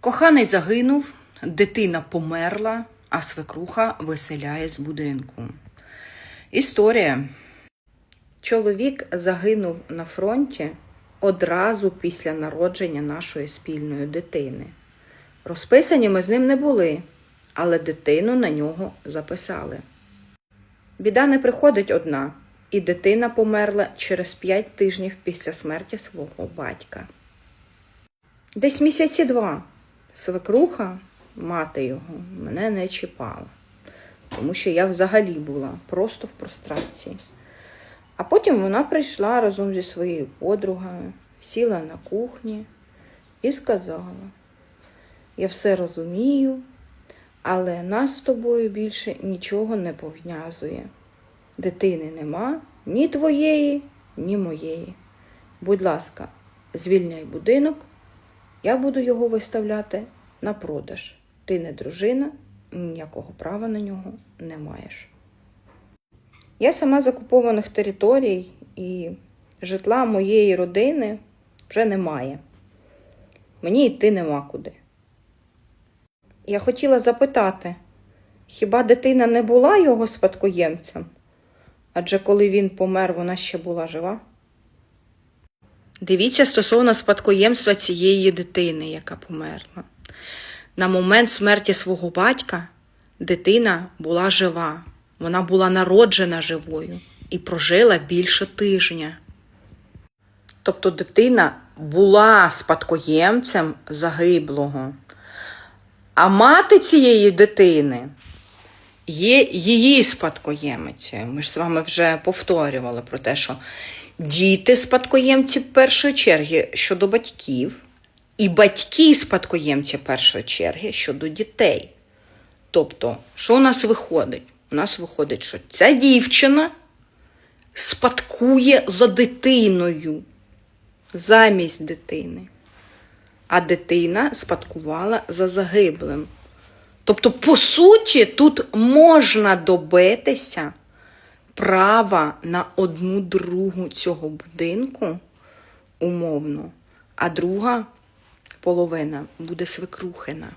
Коханий загинув, дитина померла, а свекруха виселяє з будинку. Історія. Чоловік загинув на фронті одразу після народження нашої спільної дитини. Розписані ми з ним не були, але дитину на нього записали. Біда не приходить одна, і дитина померла через п'ять тижнів після смерті свого батька. Десь місяці два свекруха, мати його, мене не чіпала, тому що я взагалі була просто в прострації. А потім вона прийшла разом зі своєю подругою, сіла на кухні і сказала: Я все розумію, але нас з тобою більше нічого не пов'язує. Дитини нема ні твоєї, ні моєї. Будь ласка, звільняй будинок, я буду його виставляти на продаж. Ти не дружина, ніякого права на нього не маєш. Я сама з окупованих територій і житла моєї родини вже немає. Мені йти нема куди. Я хотіла запитати, хіба дитина не була його спадкоємцем? Адже коли він помер, вона ще була жива. Дивіться стосовно спадкоємства цієї дитини, яка померла. На момент смерті свого батька дитина була жива. Вона була народжена живою і прожила більше тижня. Тобто дитина була спадкоємцем загиблого. А мати цієї дитини є її спадкоємицею. Ми ж з вами вже повторювали про те, що діти спадкоємці першої черги щодо батьків, і батьки спадкоємці першої черги щодо дітей. Тобто, що у нас виходить? У нас виходить, що ця дівчина спадкує за дитиною, замість дитини. А дитина спадкувала за загиблим. Тобто, по суті, тут можна добитися права на одну другу цього будинку умовно, а друга половина буде свекрухина.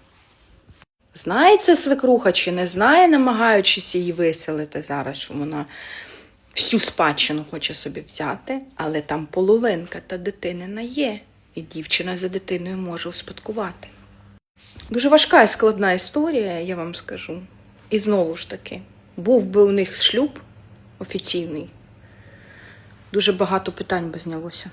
Знає це свекруха чи не знає, намагаючись її виселити зараз, що вона всю спадщину хоче собі взяти, але там половинка та дитинина є, і дівчина за дитиною може успадкувати. Дуже важка і складна історія, я вам скажу. І знову ж таки, був би у них шлюб офіційний, дуже багато питань би знялося.